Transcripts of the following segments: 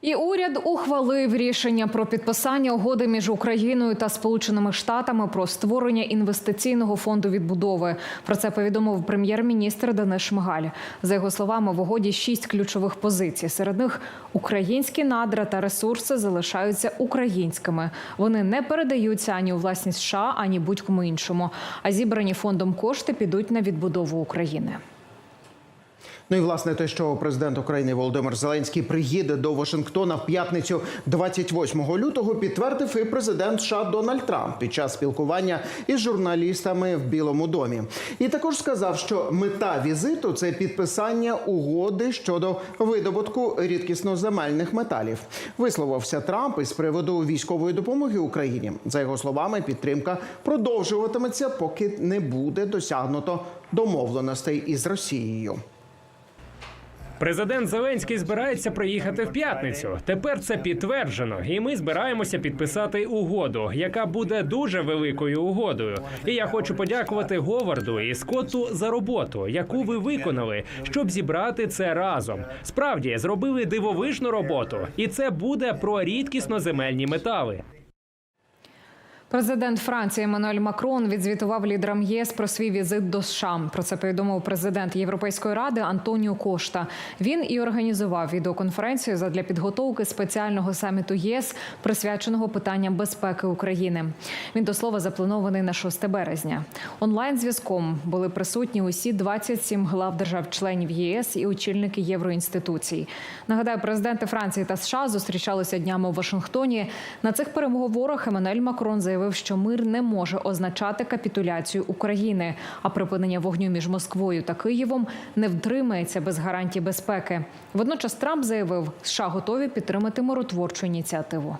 І уряд ухвалив рішення про підписання угоди між Україною та Сполученими Штатами про створення інвестиційного фонду відбудови. Про це повідомив прем'єр-міністр Денис Шмигаль. За його словами, в угоді шість ключових позицій. Серед них українські надра та ресурси залишаються українськими. Вони не передаються ані у власність США, ані будь-кому іншому. А зібрані фондом кошти підуть на відбудову України. Ну і власне те, що президент України Володимир Зеленський приїде до Вашингтона в п'ятницю 28 лютого, підтвердив і президент США Дональд Трамп під час спілкування із журналістами в Білому домі. І також сказав, що мета візиту це підписання угоди щодо видобутку рідкісноземельних металів. Висловився Трамп із приводу військової допомоги Україні. За його словами, підтримка продовжуватиметься, поки не буде досягнуто домовленостей із Росією. Президент Зеленський збирається приїхати в п'ятницю. Тепер це підтверджено, і ми збираємося підписати угоду, яка буде дуже великою угодою. І я хочу подякувати Говарду і Скотту за роботу, яку ви виконали, щоб зібрати це разом. Справді зробили дивовижну роботу, і це буде про рідкісно земельні метали. Президент Франції Еммануель Макрон відзвітував лідерам ЄС про свій візит до США. Про це повідомив президент Європейської ради Антоніо Кошта. Він і організував відеоконференцію задля підготовки спеціального саміту ЄС, присвяченого питанням безпеки України. Він до слова запланований на 6 березня. Онлайн зв'язком були присутні усі 27 глав держав-членів ЄС і очільники євроінституцій. Нагадаю, президенти Франції та США зустрічалися днями у Вашингтоні. На цих переговорах Еммануель Макрон заявив, що мир не може означати капітуляцію України, а припинення вогню між Москвою та Києвом не втримається без гарантій безпеки. Водночас Трамп заявив, США готові підтримати миротворчу ініціативу.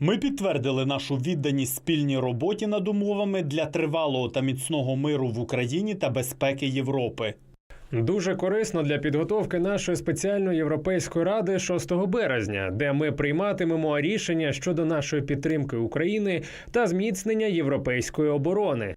Ми підтвердили нашу відданість спільній роботі над умовами для тривалого та міцного миру в Україні та безпеки Європи. Дуже корисно для підготовки нашої спеціальної європейської ради 6 березня, де ми прийматимемо рішення щодо нашої підтримки України та зміцнення європейської оборони.